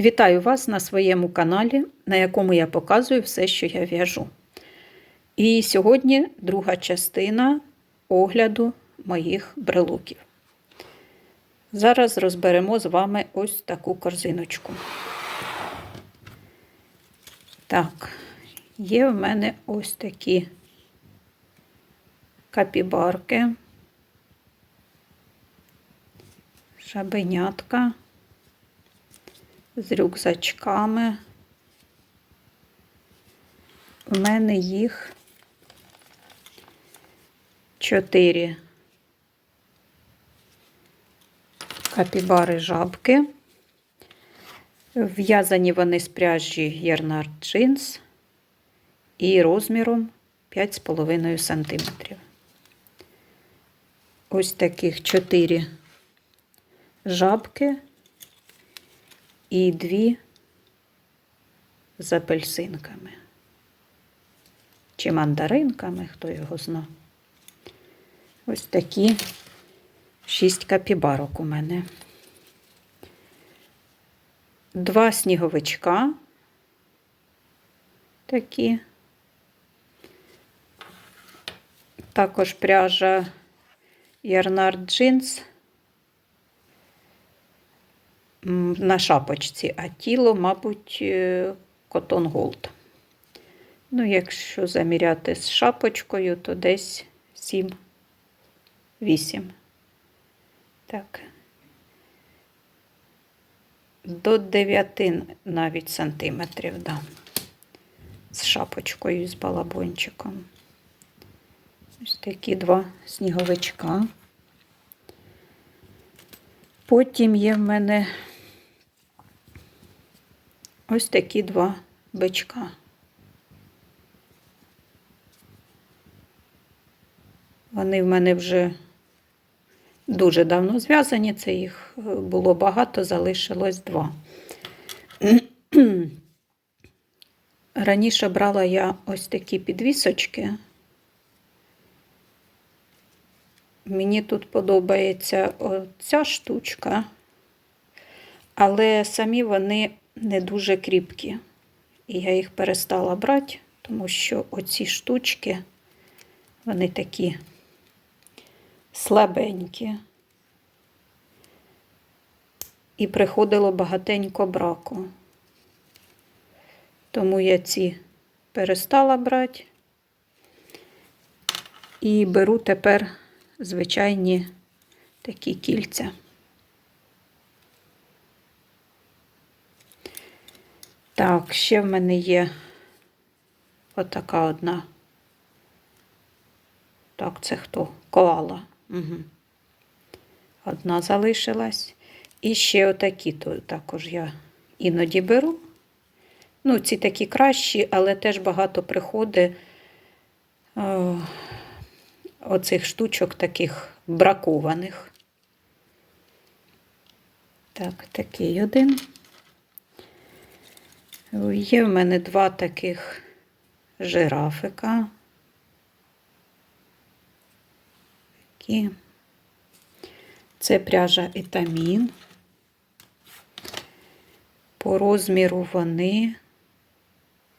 Вітаю вас на своєму каналі, на якому я показую все, що я в'яжу. І сьогодні друга частина огляду моїх брелоків. Зараз розберемо з вами ось таку корзиночку. Так, є в мене ось такі капібарки, шабенятка з рюкзачками. У мене їх чотири капібари жабки. В'язані вони з пряжі Ярнард Джинс і розміром 5,5 см. Ось таких чотири жабки і дві з апельсинками. Чи мандаринками, хто його зна. Ось такі шість капібарок у мене. Два сніговичка такі. Також пряжа Ярнард Джинс на шапочці, а тіло, мабуть, Cotton Gold. Ну, якщо заміряти з шапочкою, то десь 7-8. Так. До 9 навіть сантиметрів, да. З шапочкою, з балабончиком. Ось такі два сніговичка. Потім є в мене ось такі два бичка. Вони в мене вже дуже давно зв'язані, це їх було багато, залишилось два. Раніше брала я ось такі підвісочки. Мені тут подобається ця штучка, але самі вони не дуже кріпкі. І я їх перестала брати, тому що оці штучки, вони такі слабенькі. І приходило багатенько браку. Тому я ці перестала брати і беру тепер звичайні такі кільця. Так, ще в мене є отака одна. Так, це хто? Коала. Угу. Одна залишилась. І ще отакі то також я іноді беру. Ну, ці такі кращі, але теж багато приходить о, оцих штучок таких бракованих. Так, такий один. Є в мене два таких жирафика. Такі. Це пряжа етамін. По розміру вони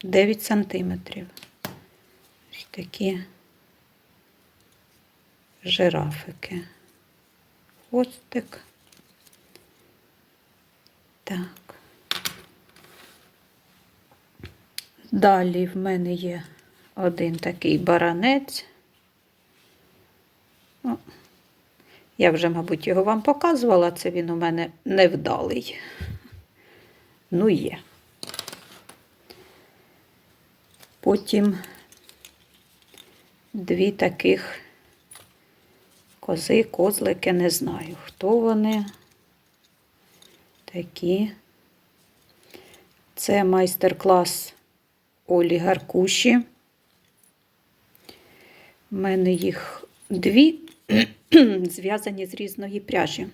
9 сантиметрів. Такі жирафики. Хвостик. Так. Далі в мене є один такий баранець. О, я вже, мабуть, його вам показувала, це він у мене невдалий. Ну, є. Потім дві таких кози, козлики, не знаю, хто вони такі. Це майстер-клас Олі Гаркуші. У мене їх дві зв'язані з різної пряжі.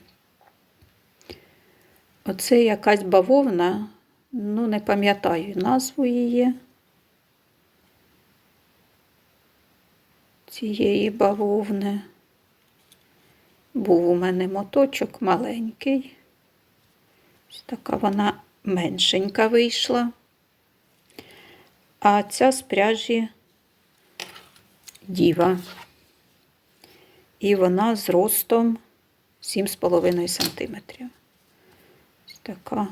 Оце якась бавовна, ну, не пам'ятаю назву її. Цієї бавовни. Був у мене моточок маленький. Ось така вона меншенька вийшла. А ця з пряжі діва. І вона з ростом 7,5 см. Ось така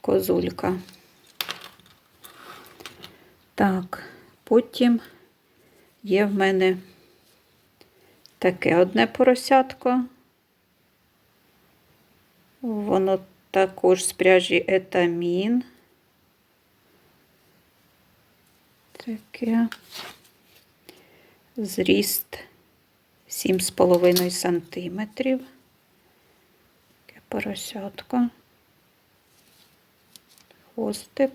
козулька. Так, потім є в мене таке одне поросятко. Воно також з пряжі етамін. Таке зріст 7,5 сантиметрів. Таке поросятко. Хвостик.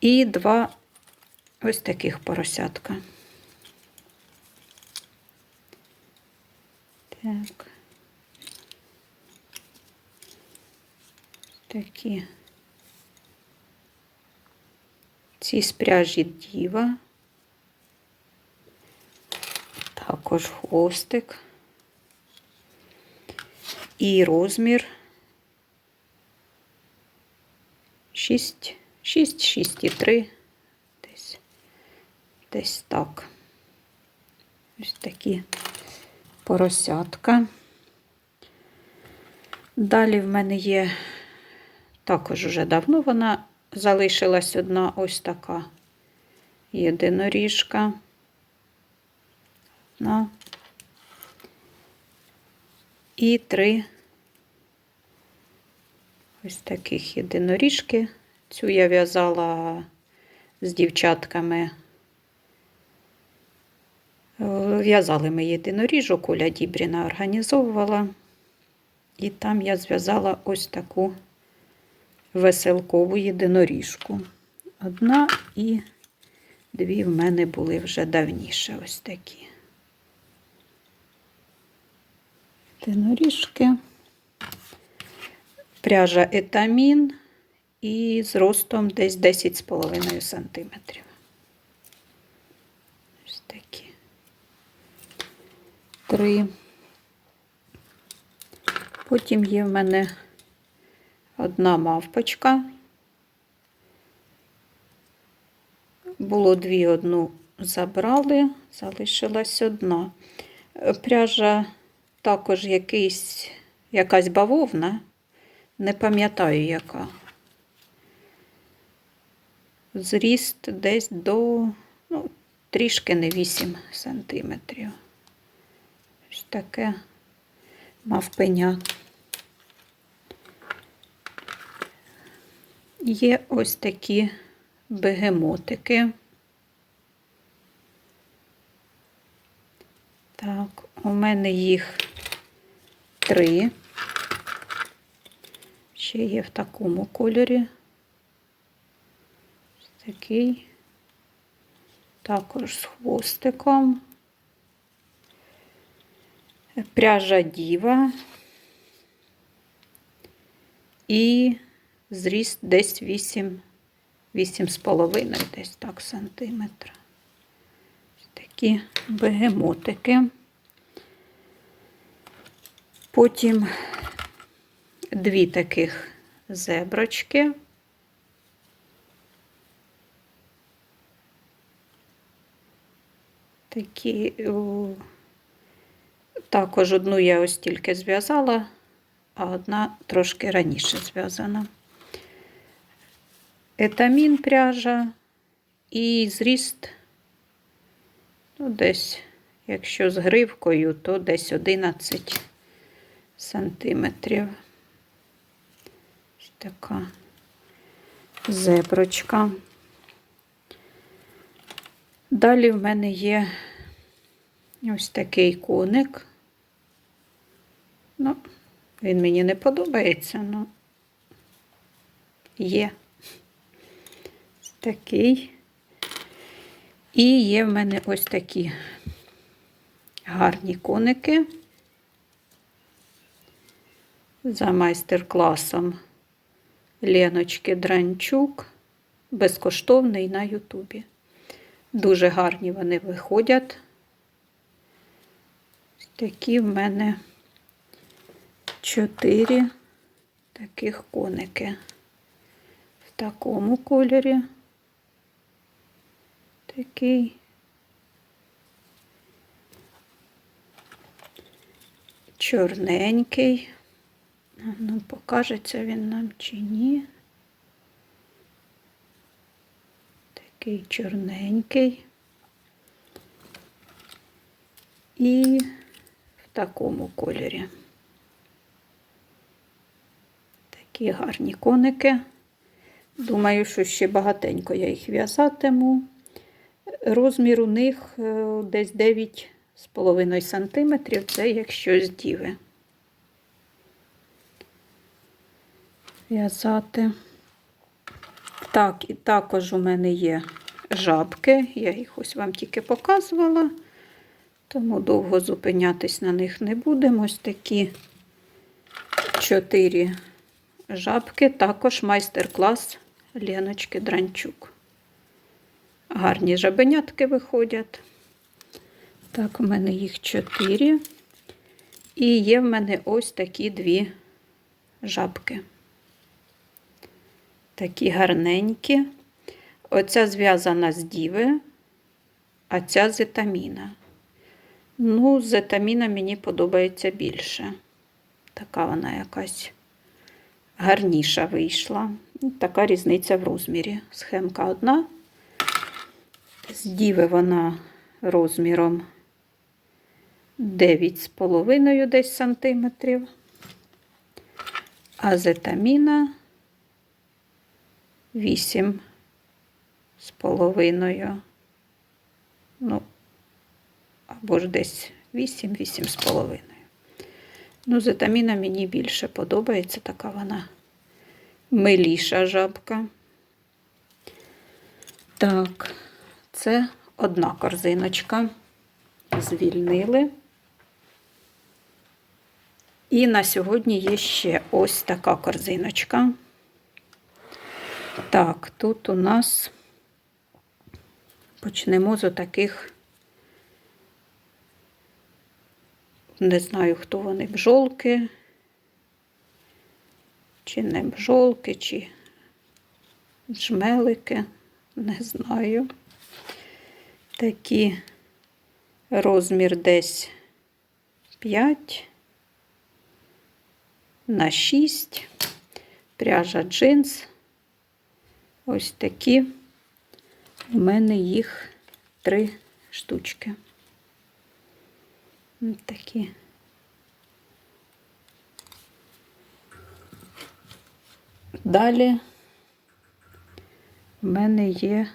І два ось таких поросятка. Так. Такі. Ці з пряжі діва. Також хвостик. І розмір 6, 6, 6,3. Десь, десь так. Ось такі поросятка. Далі в мене є також уже давно вона залишилась одна ось така єдиноріжка. Одна. І три ось таких єдиноріжки. Цю я в'язала з дівчатками. Е, В'язали ми єдиноріжок, Оля Дібріна організовувала. І там я зв'язала ось таку веселкову єдиноріжку. Одна і дві в мене були вже давніше ось такі. Єдиноріжки. Пряжа етамін і з ростом десь 10,5 сантиметрів. Ось такі. Три. Потім є в мене одна мавпочка. Було дві, одну забрали, залишилась одна. Пряжа також якийсь, якась бавовна, не пам'ятаю яка. Зріст десь до ну, трішки не 8 сантиметрів. Ось таке мавпеня. Є ось такі бегемотики. Так, у мене їх три. Ще є в такому кольорі. Ось такий. Також з хвостиком. Пряжа діва. І зріст десь 8, 8,5 десь так сантиметра. Такі бегемотики. Потім дві таких зеброчки. Такі, також одну я ось тільки зв'язала, а одна трошки раніше зв'язана. Етамін пряжа і зріст, ну, десь, якщо з гривкою, то десь 11 сантиметрів. Така зеброчка. Далі в мене є ось такий коник. Ну, він мені не подобається, але є Ось такий. І є в мене ось такі гарні коники за майстер-класом Леночки Дранчук, безкоштовний на Ютубі. Дуже гарні вони виходять. Такі в мене чотири таких коники в такому кольорі. Такий. Чорненький. Ну, покажеться він нам чи ні. Такий чорненький. І в такому кольорі. Такі гарні коники. Думаю, що ще багатенько я їх в'язатиму. Розмір у них е, десь 9,5 см, це якщо з діви. В'язати. Так, і також у мене є жабки. Я їх ось вам тільки показувала, тому довго зупинятись на них не будемо. Ось такі чотири жабки, також майстер-клас Леночки Дранчук. Гарні жабенятки виходять. Так, у мене їх чотири. І є в мене ось такі дві жабки. Такі гарненькі. Оця зв'язана з діви, а ця з етаміна. Ну, з етаміна мені подобається більше. Така вона якась гарніша вийшла. Така різниця в розмірі. Схемка одна. З діви вона розміром 9,5 десь сантиметрів. А з етаміна 8 з половиною. Ну, або ж десь 8, 8 з половиною. Ну, зетаміна мені більше подобається, така вона миліша жабка. Так, це одна корзиночка. Звільнили. І на сьогодні є ще ось така корзиночка. Так, тут у нас почнемо з таких, не знаю, хто вони, бжолки, чи не бжолки, чи жмелики, не знаю. Такі розмір десь 5 на 6, пряжа джинс. Ось такі. У мене їх три штучки. Такі. Далі в мене є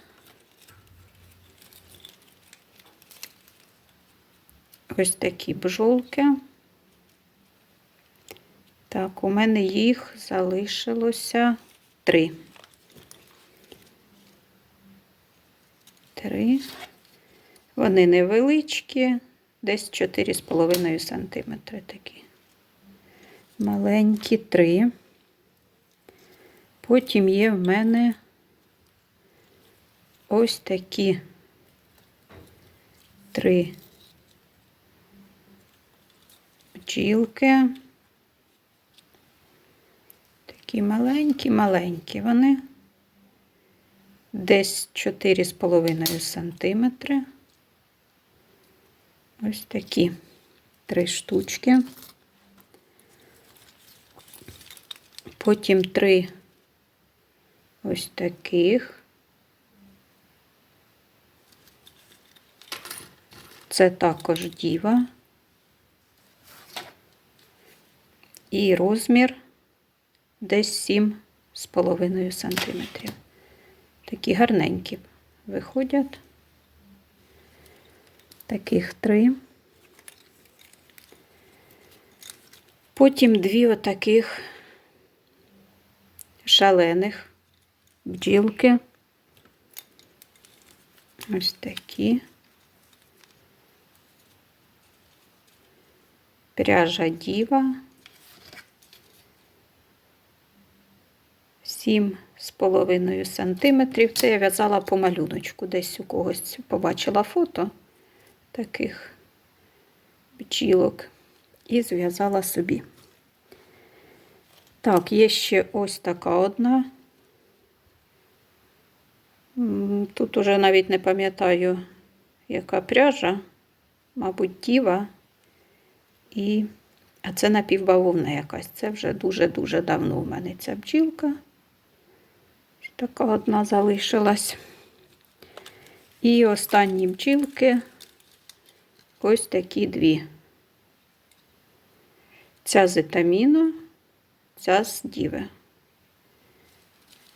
ось такі бжолки. Так, у мене їх залишилося три. Три. Вони невеличкі, десь 4,5 см такі. Маленькі три. Потім є в мене ось такі три бджілки. Такі маленькі-маленькі вони десь 4,5 сантиметри. Ось такі три штучки. Потім три ось таких. Це також діва. І розмір десь 7,5 сантиметрів. Такі гарненькі виходять. Таких три. Потім дві отаких шалених бджілки. Ось такі. Пряжа діва. Сім з половиною сантиметрів. Це я в'язала по малюночку. Десь у когось побачила фото таких бджілок і зв'язала собі. Так, є ще ось така одна. Тут уже навіть не пам'ятаю, яка пряжа, мабуть, діва. І... А це напівбавовна якась. Це вже дуже-дуже давно в мене ця бджілка. Така одна залишилась. І останні бджілки ось такі дві. Ця з етаміну, ця з діви.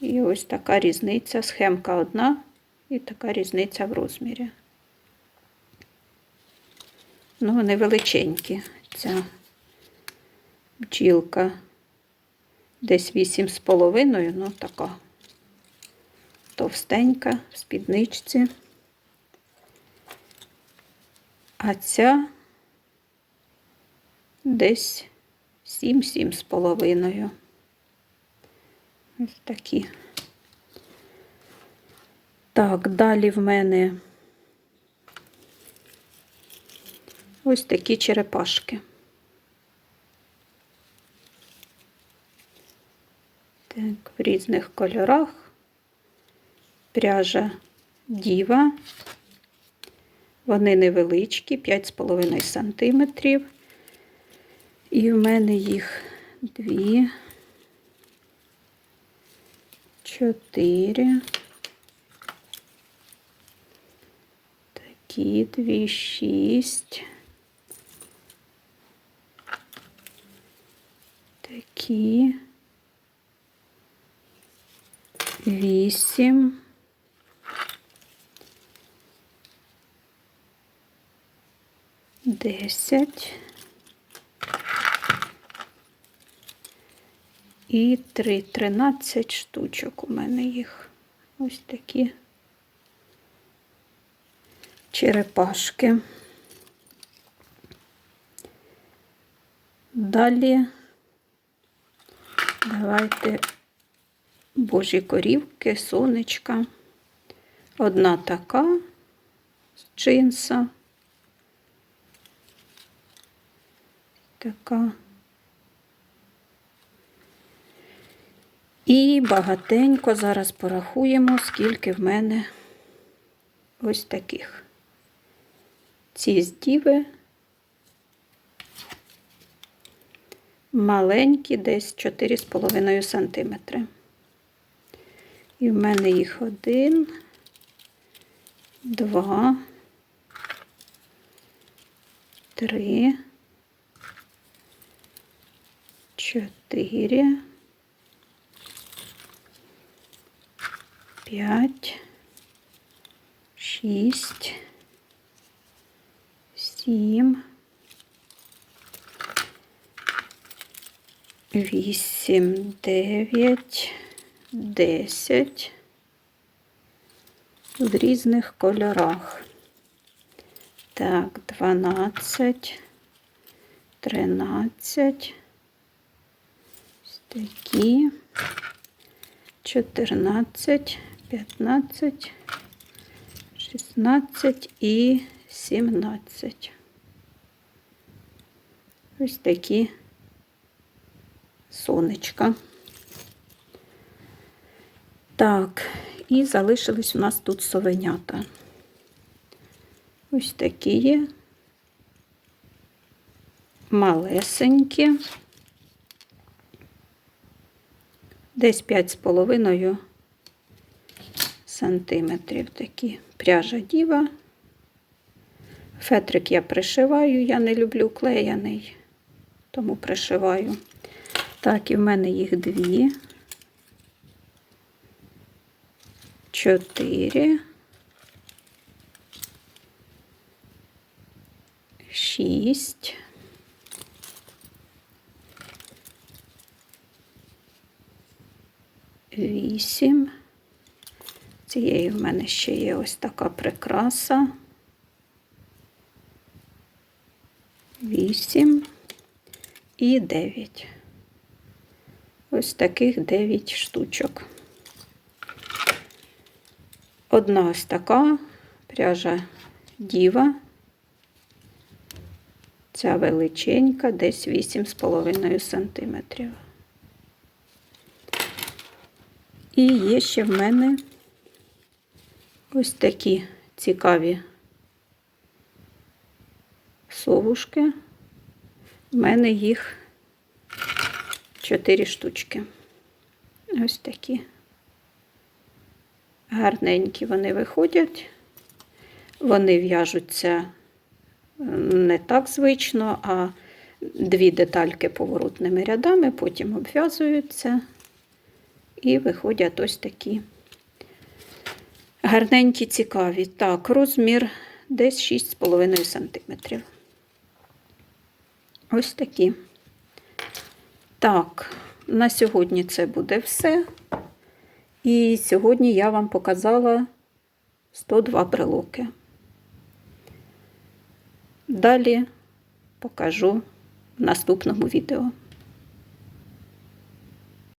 І ось така різниця. Схемка одна і така різниця в розмірі. Ну, вони величенькі. Ця бджілка десь вісім з половиною, ну така товстенька в спідничці. А ця десь сім-сім з половиною. Ось такі. Так, далі в мене ось такі черепашки. Так, в різних кольорах. Пряжа діва. Вони невеличкі, 5,5 сантиметрів. І в мене їх дві, чотири. Такі дві, шість. Такі. Вісім. Десять. І три, тринадцять штучок у мене їх. Ось такі черепашки. Далі давайте божі корівки, сонечка. Одна така з джинса. Така. І багатенько зараз порахуємо, скільки в мене ось таких. Ці з діви маленькі, десь 4,5 сантиметри. І в мене їх один, два, три, чотири, п'ять, шість, сім, вісім, дев'ять, десять в різних кольорах. Так, дванадцять, тринадцять, такі, чотирнадцять, п'ятнадцять, шістнадцять і сімнадцять. Ось такі сонечка. Так, і залишились у нас тут совенята. Ось такі є. Малесенькі. Десь 5,5 сантиметрів такі. Пряжа діва. Фетрик я пришиваю, я не люблю клеяний, тому пришиваю. Так, і в мене їх дві. Чотири. Шість. Вісім. Цієї в мене ще є ось така прикраса. Вісім і дев'ять. Ось таких дев'ять штучок. Одна ось така пряжа діва. Ця величенька, десь 8,5 сантиметрів. І є ще в мене ось такі цікаві совушки. У мене їх чотири штучки. Ось такі. Гарненькі вони виходять. Вони в'яжуться не так звично, а дві детальки поворотними рядами, потім обв'язуються і виходять ось такі гарненькі, цікаві. Так, розмір десь 6,5 см. Ось такі. Так, на сьогодні це буде все. І сьогодні я вам показала 102 брелоки. Далі покажу в наступному відео.